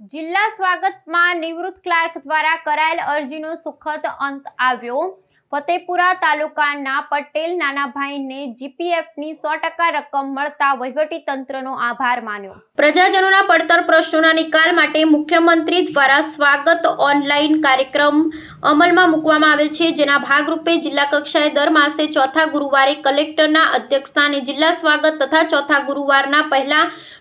જિલ્લા સ્વાગતમાં નિવૃત્ત ક્લાર્ક દ્વારા કરાયેલ અરજીનો સુખદ અંત આવ્યો. ફતેપુરા તાલુકાના પટેલ નાનાભાઈને જીપીએફની સો ટકા રકમ મળતા વહીવટી તંત્રનો આભાર માન્યો. પ્રજાજનોના પડતર પ્રશ્નોના નિકાલ માટે મુખ્યમંત્રી દ્વારા સ્વાગત ઓનલાઈન કાર્યક્રમ અમલમાં મૂકવામાં આવેલ છે. જેના ભાગરૂપે જિલ્લા કક્ષાએ દર માસે ચોથા ગુરુવારે કલેક્ટરના અધ્યક્ષસ્થાને જિલ્લા સ્વાગત તથા ચોથા ગુરુવારના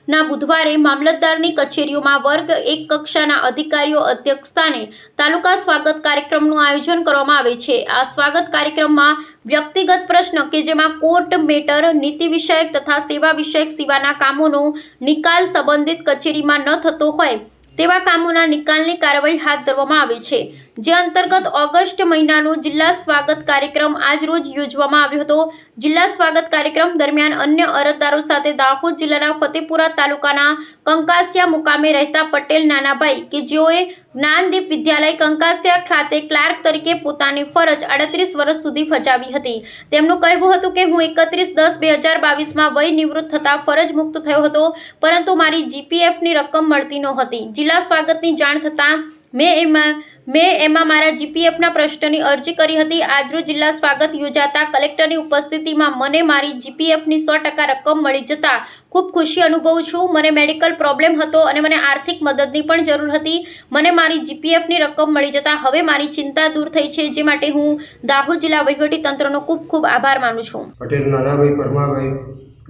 પહેલાના બુધવારે મામલતદારની કચેરીઓમાં વર્ગ એક કક્ષાના અધિકારીઓ અધ્યક્ષસ્થાને તાલુકા સ્વાગત કાર્યક્રમનું આયોજન કરવામાં આવે છે. આ સ્વાગત કાર્યક્રમમાં વ્યક્તિગત પ્રશ્ન કે જેમાં કોર્ટ મેટર, નીતિ વિષયક તથા સેવા વિષયક સિવાયના કામોનો નિકાલ સંબંધિત કચેરીમાં ન થતો હોય તેવા કામોના નિકાલની કાર્યવાહી હાથ ધરવામાં આવે છે. જે અંતર્ગત ઓગસ્ટ મહિનાનો જિલ્લા સ્વાગત કાર્યક્રમ આજરોજ યોજવામાં આવ્યો હતો. જિલ્લા સ્વાગત કાર્યક્રમ દરમિયાન અન્ય અરજદારો સાથે દાહોદ જિલ્લાના ફતેપુરા તાલુકાના કંકાસિયા મુકામે રહેતા પટેલ નાનાભાઈ કે જેઓએ જ્ઞાનદીપ વિદ્યાલય કંકાસિયા ખાતે ક્લાર્ક તરીકે પોતાની ફરજ આડત્રીસ વર્ષ સુધી ફજાવી હતી. તેમનું કહેવું હતું કે, હું એકત્રીસ દસ બે હજાર બાવીસમાં વય નિવૃત્ત થતાં ફરજ મુક્ત થયો હતો, પરંતુ મારી જીપીએફની રકમ મળતી નહોતી. જિલ્લા સ્વાગતની જાણ થતાં મેં એમાં મેં એમાં મારા જીપીએફના પ્રશ્નની અરજી કરી હતી. આજરોજ જિલ્લા સ્વાગત યોજાતા કલેક્ટરની ઉપસ્થિતિમાં મને મારી જીપીએફની સો ટકા રકમ મળી જતાં ખૂબ ખુશી અનુભવું છું. મને મેડિકલ પ્રોબ્લેમ હતો અને મને આર્થિક મદદની પણ જરૂર હતી. મને મારી જીપીએફની રકમ મળી જતાં હવે મારી ચિંતા દૂર થઈ છે, જે માટે હું દાહોદ જિલ્લા તંત્રનો ખૂબ ખૂબ આભાર માનું છું. પટેલ નાનાભાઈ પરમાભાઈ,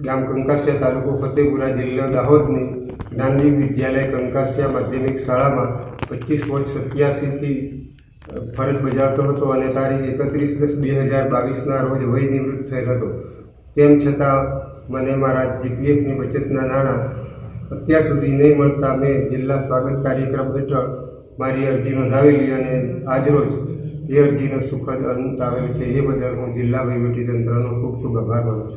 ગામ કંકાસિયા તાલુકો ફતેપુરા જિલ્લો દાહોદની ગાંધી વિદ્યાલય કંકાસિયા માધ્યમિક શાળામાં પચીસ પોઈન્ટ સત્યાસીથી ફરજ બજાવતો હતો અને તારીખ એકત્રીસ દસ બે હજાર બાવીસના રોજ વય નિવૃત્ત થયેલ હતો. તેમ છતાં, મને મારા જીપીએફની બચતના નાણાં અત્યાર સુધી નહીં મળતા મેં જિલ્લા સ્વાગત કાર્યક્રમ હેઠળ મારી અરજી નોંધાવેલી અને આજરોજ એ અરજીનો સુખદ અંત આવેલ છે એ બદલ હું જિલ્લા વહીવટીતંત્રનો ખૂબ ખૂબ આભાર માનું છું.